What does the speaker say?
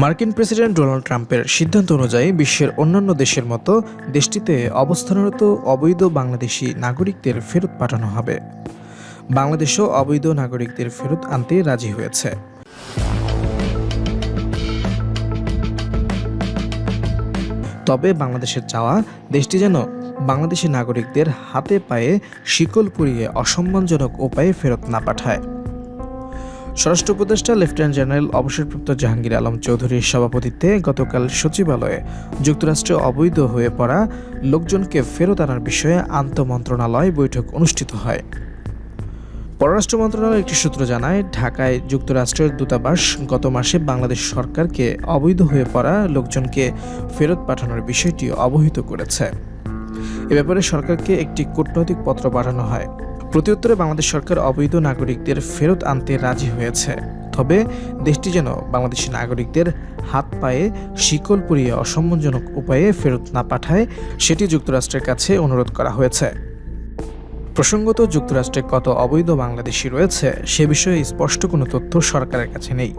মার্কিন president Donald ট্রাম্পের সিদ্ধান্ত অনুযায়ী বিশ্বের অন্যান্য দেশের মতো দেশটিতে অবস্থানরত অবৈধ বাংলাদেশি নাগরিকদের ফেরত পাঠানো হবে। বাংলাদেশও অবৈধ নাগরিকদের ফেরত আনতে রাজি হয়েছে। তবে বাংলাদেশের চাওয়া, দেশটি যেন বাংলাদেশি নাগরিকদের হাতে পায়ে শিকল পুড়িয়ে অসম্মানজনক উপায়ে ফেরত না পাঠায়। স্বরাষ্ট্র উপদেষ্টা, লেফটেন্যান্ট জেনারেল অবসরপ্রাপ্ত জাহাঙ্গীর আলম চৌধুরীর সভাপতিত্বে গতকাল সচিবালয়ে যুক্তরাষ্ট্রে অবৈধ হয়ে পড়া লোকজনকে ফেরত আনার বিষয়ে আন্তঃমন্ত্রণালয় বৈঠক অনুষ্ঠিত হয়। পররাষ্ট্র মন্ত্রণালয়ের একটি সূত্র জানায়, ঢাকায় যুক্তরাষ্ট্রের দূতাবাস গত মাসে বাংলাদেশ সরকারকে অবৈধ হয়ে পড়া লোকজনকে ফেরত পাঠানোর বিষয়টি অবহিত করেছে। এ ব্যাপারে সরকারকে একটি কূটনৈতিক পত্র পাঠানো হয়। প্রত্যুত্তরে বাংলাদেশ সরকার অবৈধ নাগরিকদের ফেরত আনতে রাজি হয়েছে। তবে দেশটি যেন বাংলাদেশি নাগরিকদের হাত পায়ে শিকল পুড়িয়ে অসম্মানজনক উপায়ে ফেরত না পাঠায়, সেটি যুক্তরাষ্ট্রের কাছে অনুরোধ করা হয়েছে। প্রসঙ্গত, যুক্তরাষ্ট্রে কত অবৈধ বাংলাদেশি রয়েছে, সে বিষয়ে স্পষ্ট কোনো তথ্য সরকারের কাছে নেই।